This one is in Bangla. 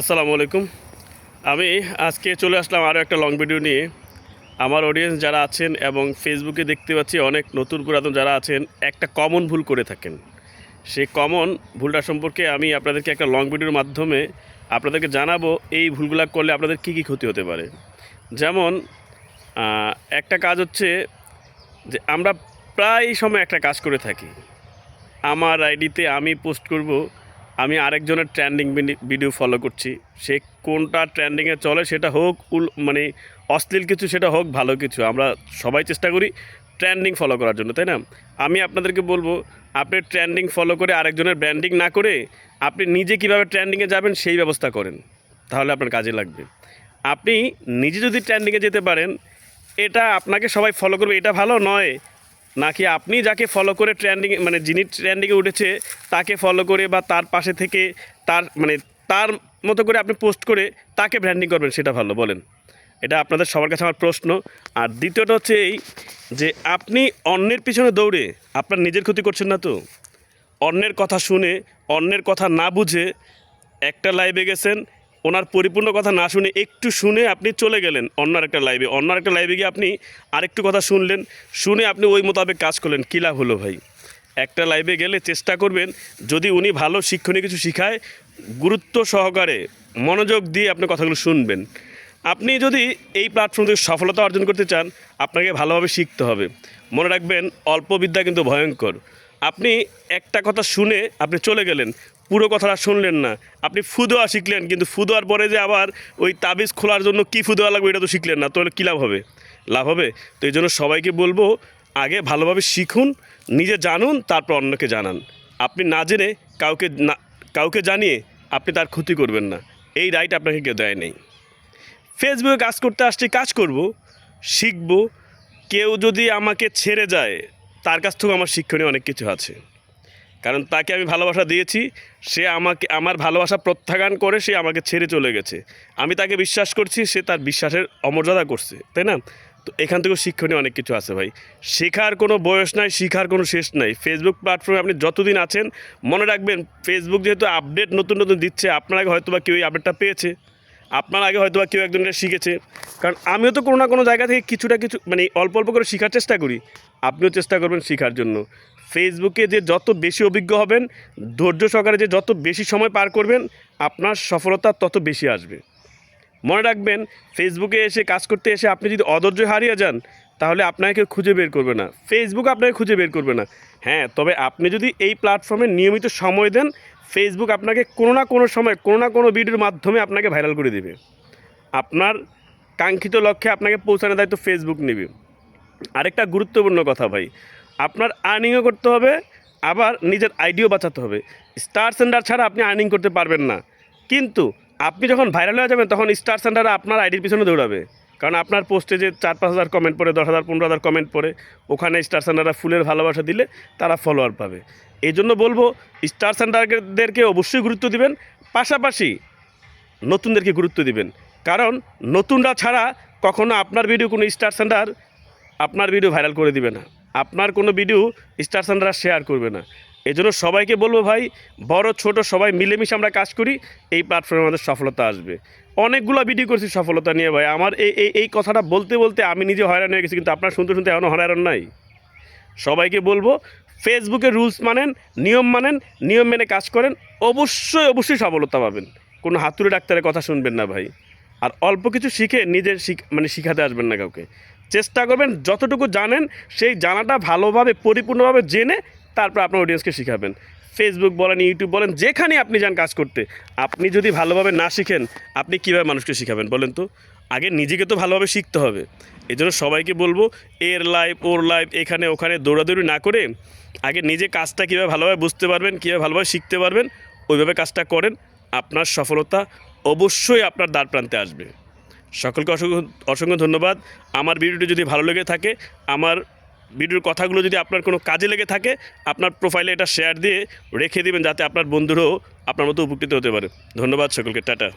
আসসালামু আলাইকুম। আমি আজকে চলে আসলাম আরও একটা লং ভিডিও নিয়ে। আমার অডিয়েন্স যারা আছেন এবং ফেসবুকে দেখতে পাচ্ছি অনেক নতুন পুরাতন যারা আছেন, একটা কমন ভুল করে থাকেন। সেই কমন ভুলটা সম্পর্কে আমি আপনাদেরকে একটা লং ভিডিওর মাধ্যমে আপনাদেরকে জানাব, এই ভুলগুলো করলে আপনাদের কী কী ক্ষতি হতে পারে। যেমন একটা কাজ হচ্ছে যে আমরা প্রায় সময় একটা কাজ করে থাকি। আমার আইডিতে আমি পোস্ট করব আমি আরেকজনের ট্রেন্ডিং ভিডিও ফলো করছি। সে কোনটা ট্রেন্ডিংয়ে চলে সেটা হোক, উল মানে অশ্লীল কিছু সেটা হোক, ভালো কিছু। আমরা সবাই চেষ্টা করি ট্রেন্ডিং ফলো করার জন্য, তাই না? আমি আপনাদেরকে বলব, আপনি ট্রেন্ডিং ফলো করে আরেকজনের ব্র্যান্ডিং না করে আপনি নিজে কীভাবে ট্রেন্ডিংয়ে যাবেন সেই ব্যবস্থা করেন। তাহলে আপনার কাজে লাগবে। আপনি নিজে যদি ট্রেন্ডিংয়ে যেতে পারেন, এটা আপনাকে সবাই ফলো করবে। এটা ভালো নয় নাকি আপনি যাকে ফলো করে ট্রেন্ডিং মানে যিনি ট্রেন্ডিংয়ে উঠেছে, তাকে ফলো করে বা তার পাশে থেকে তার মানে তার মতো করে আপনি পোস্ট করে তাকে ব্র্যান্ডিং করবেন, সেটা ভালো, বলেন। এটা আপনাদের সবার কাছে আমার প্রশ্ন। আর দ্বিতীয়টা হচ্ছে এই যে আপনি অন্যের পিছনে দৌড়ে আপনার নিজের ক্ষতি করছেন না তো? অন্যের কথা শুনে, অন্যের কথা না বুঝে একটা লাইভে গেছেন ওনার পরিপূর্ণ কথা না শুনে একটু শুনে আপনি চলে গেলেন অন্য একটা লাইভে অন্য একটা লাইভে গিয়ে আপনি আরেকটু কথা শুনলেন, শুনে আপনি ওই মোতাবেক কাজ করলেন। কী লাভ হলো ভাই? একটা লাইভে গেলে চেষ্টা করবেন, যদি উনি ভালো শিক্ষণীয় কিছু শিখায়, গুরুত্ব সহকারে মনোযোগ দিয়ে আপনি কথাগুলো শুনবেন। আপনি যদি এই প্ল্যাটফর্ম থেকে সফলতা অর্জন করতে চান, আপনাকে ভালোভাবে শিখতে হবে। মনে রাখবেন, অল্প বিদ্যা কিন্তু ভয়ঙ্কর। আপনি একটা কথা শুনে আপনি চলে গেলেন। পুরো কথাটা শুনলেন না। আপনি ফুদোয়া শিখলেন, কিন্তু ফুদোয়ার পরে যে আবার ওই তাবিজ খোলার জন্য কী ফুদোয়া লাগবে এটা তো শিখলেন না, তাহলে কী লাভ হবে? লাভ হবে? তো এই জন্য সবাইকে বলব, আগে ভালোভাবে শিখুন, নিজে জানুন, তারপর অন্যকে জানান। আপনি না জেনে কাউকে না, কাউকে জানিয়ে আপনি তার ক্ষতি করবেন না। এই রাইট আপনাকে কেউ দেয় নেই। ফেসবুকে কাজ করতে আসছি, কাজ করব, শিখব। কেউ যদি আমাকে ছেড়ে যায়, তার কাছ থেকেও আমার শিক্ষণীয় অনেক কিছু আছে। কারণ তাকে আমি ভালোবাসা দিয়েছি, সে আমাকে, আমার ভালোবাসা প্রত্যাখ্যান করে সে আমাকে ছেড়ে চলে গেছে। আমি তাকে বিশ্বাস করছি, সে তার বিশ্বাসের অমর্যাদা করছে, তাই না? তো এখান থেকেও শিক্ষণীয় অনেক কিছু আছে ভাই। শেখার কোনো বয়স নাই, শেখার কোনো শেষ নাই। ফেসবুক প্ল্যাটফর্মে আপনি যতদিন আছেন, মনে রাখবেন ফেসবুক যেহেতু আপডেট নতুন নতুন দিচ্ছে, আপনার আগে হয়তো বা কেউ এই আপডেটটা পেয়েছে। আপনার আগে হয়তো বা কেউ একজন এটা শিখেছে। কারণ আমিও তো কোনো না কোনো জায়গা থেকে কিছুটা কিছু মানে অল্প অল্প করে শেখার চেষ্টা করি। আপনিও চেষ্টা করবেন শেখার জন্য। ফেসবুকে যে যত বেশি অভিজ্ঞ হবেন, ধৈর্য সহকারে যে যত বেশি সময় পার করবেন, আপনার সফলতা তত বেশি আসবে। মনে রাখবেন, ফেসবুকে এসে কাজ করতে এসে আপনি যদি অধৈর্য হারিয়ে যান, তাহলে আপনাকে খুঁজে বের করবে না। ফেসবুক আপনাকে খুঁজে বের করবে না। হ্যাঁ তবে আপনি যদি এই প্ল্যাটফর্মে নিয়মিত সময় দেন, ফেসবুক আপনাকে কোনো না কোনো সময়, কোনো না কোনো ভিডিওর মাধ্যমে আপনাকে ভাইরাল করে দেবে। আপনার কাঙ্ক্ষিত লক্ষ্যে আপনাকে পৌঁছানোর দায়িত্ব ফেসবুক নেবে। আরেকটা গুরুত্বপূর্ণ কথা ভাই আপনার আর্নিংও করতে হবে, আবার নিজের আইডিও বাঁচাতে হবে। স্টার সেন্টার ছাড়া আপনি আর্নিং করতে পারবেন না। কিন্তু আপনি যখন ভাইরাল হয়ে যাবেন, তখন স্টার সেন্টার আপনার আইডির পিছনে দৌড়াবে। কারণ আপনার পোস্টে যে চার পাঁচ হাজার কমেন্ট পড়ে, দশ হাজার, পনেরো হাজার কমেন্ট পড়ে, ওখানে স্টার সেন্টাররা ফুলের ভালোবাসা দিলে তারা ফলোয়ার পাবে। এই জন্য বলব স্টার সেন্টারদেরকে অবশ্যই গুরুত্ব দিবেন, পাশাপাশি নতুনদেরকে গুরুত্ব দিবেন। কারণ নতুনরা ছাড়া কখনো আপনার ভিডিও কোনো স্টার সেন্টার আপনার ভিডিও ভাইরাল করে দিবে না। আপনার কোনো ভিডিও স্টার সেন্টার শেয়ার করবে না। এই জন্য সবাইকে বলব ভাই, বড়, ছোট, সবাই মিলেমিশে আমরা কাজ করি, এই প্ল্যাটফর্মে আমাদের সফলতা আসবে। অনেকগুলো ভিডিও করছি সফলতা নিয়ে ভাই। আমার এই এই এই কথাটা বলতে বলতে আমি নিজে হয়রান হয়ে গেছি, কিন্তু আপনার শুনতে শুনতে এখনও হয়রান নাই। সবাইকে বলব ফেসবুকে রুলস মানেন, নিয়ম মানেন, নিয়ম মেনে কাজ করেন, অবশ্যই অবশ্যই সফলতা পাবেন। কোনো হাতুড়ে ডাক্তারের কথা শুনবেন না ভাই। আর অল্প কিছু শিখে নিজের শিখ মানে শিখাতে আসবেন না কাউকে। চেষ্টা করবেন, যতটুকু জানেন, সেই জানাটা ভালোভাবে, পরিপূর্ণভাবে জেনে তারপর আপনার অডিয়েন্সকে শিখাবেন। ফেসবুক বলেন ইউটিউব বলেন যেখানে আপনি যান কাজ করতে, আপনি যদি ভালোভাবে না শিখেন, আপনি কীভাবে মানুষকে শিখাবেন বলেন তো? আগে নিজেকে তো ভালোভাবে শিখতে হবে। এই জন্য সবাইকে বলব, এর লাইভ ওর লাইভ এখানে ওখানে দৌড়াদৌড়ি না করে, আগে নিজে কাজটা কীভাবে ভালোভাবে বুঝতে পারবেন, কীভাবে ভালোভাবে শিখতে পারবেন, ওইভাবে কাজটা করেন, আপনার সফলতা অবশ্যই আপনার দ্বার প্রান্তে আসবে। সকলকে অসংখ্য অসংখ্য ধন্যবাদ। আমার ভিডিওটি যদি ভালো লেগে থাকে, আমার ভিডিওর কথাগুলো যদি আপনার কোনো কাজে লেগে থাকে, আপনার প্রোফাইলে এটা শেয়ার দিয়ে রেখে দেবেন যাতে আপনার বন্ধুরাও আপনার মতো উপকৃত হতে পারে। ধন্যবাদ সকলকে, টাটা।